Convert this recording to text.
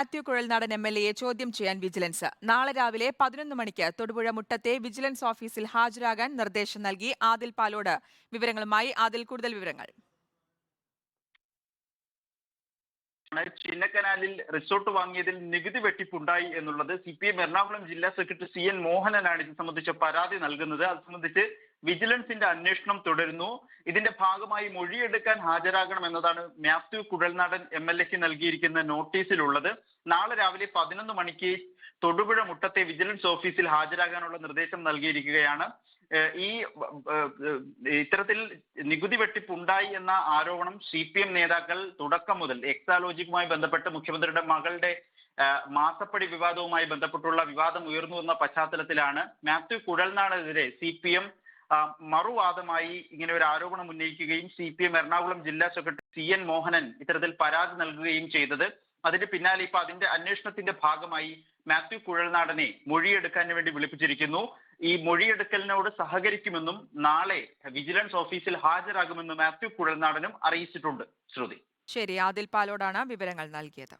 Mathew Kuzhalnadan M L എയെ ചോദ്യം ചെയ്യാൻ വിജിലൻസ്. നാളെ രാവിലെ പതിനൊന്ന് മണിക്ക് തൊടുപുഴ മുട്ടത്തെ വിജിലൻസ് ഓഫീസിൽ ഹാജരാകാൻ നിർദ്ദേശം നൽകി ആദിൽ പാലോട്. വിവരങ്ങളുമായി ആദിൽ കൂടുതൽ വിവരങ്ങൾ. ചിന്നക്കനാലിൽ റിസോർട്ട് വാങ്ങിയതിൽ നികുതി വെട്ടിപ്പുണ്ടായി എന്നുള്ളത് സി പി എം എറണാകുളം ജില്ലാ സെക്രട്ടറി സി എൻ മോഹനനാണ് ഇത് സംബന്ധിച്ച് പരാതി നൽകുന്നത്. അത് സംബന്ധിച്ച് വിജിലൻസിന്റെ അന്വേഷണം തുടരുന്നു. ഇതിന്റെ ഭാഗമായി മൊഴിയെടുക്കാൻ ഹാജരാകണം എന്നതാണ് മാത്യു കുഴൽനാടൻ എം എൽ എക്ക് നൽകിയിരിക്കുന്ന നോട്ടീസിലുള്ളത്. നാളെ രാവിലെ പതിനൊന്ന് മണിക്ക് തൊടുപുഴ മുട്ടത്തെ വിജിലൻസ് ഓഫീസിൽ ഹാജരാകാനുള്ള നിർദ്ദേശം നൽകിയിരിക്കുകയാണ്. ഈ ഇത്തരത്തിൽ നികുതി വെട്ടിപ്പുണ്ടായി എന്ന ആരോപണം സി പി എം നേതാക്കൾ തുടക്കം മുതൽ എക്സാലോജിക്കുമായി ബന്ധപ്പെട്ട് മുഖ്യമന്ത്രിയുടെ മകളുടെ മാസപ്പടി വിവാദവുമായി ബന്ധപ്പെട്ടുള്ള വിവാദം ഉയർന്നു വന്ന പശ്ചാത്തലത്തിലാണ് മാത്യു കുഴൽനാടെതിരെ സി പി എം മറുവാദമായി ഇങ്ങനെ ഒരു ആരോപണം ഉന്നയിക്കുകയും സി പി എം എറണാകുളം ജില്ലാ സെക്രട്ടറി സി എൻ മോഹനൻ ഇത്തരത്തിൽ പരാതി നൽകുകയും ചെയ്തത്. അതിന്റെ പിന്നാലെ ഇപ്പൊ അതിന്റെ അന്വേഷണത്തിന്റെ ഭാഗമായി മാത്യു കുഴൽനാടനെ മൊഴിയെടുക്കാൻ വേണ്ടി വിളിപ്പിച്ചിരിക്കുന്നു. ഈ മൊഴിയെടുക്കലിനോട് സഹകരിക്കുമെന്നും നാളെ വിജിലൻസ് ഓഫീസിൽ ഹാജരാകുമെന്നും മാത്യു കുഴൽനാടനും അറിയിച്ചിട്ടുണ്ട്. ശ്രുതി. ശരി ആദിൽ പാലോടാണ് വിവരങ്ങൾ നൽകിയത്.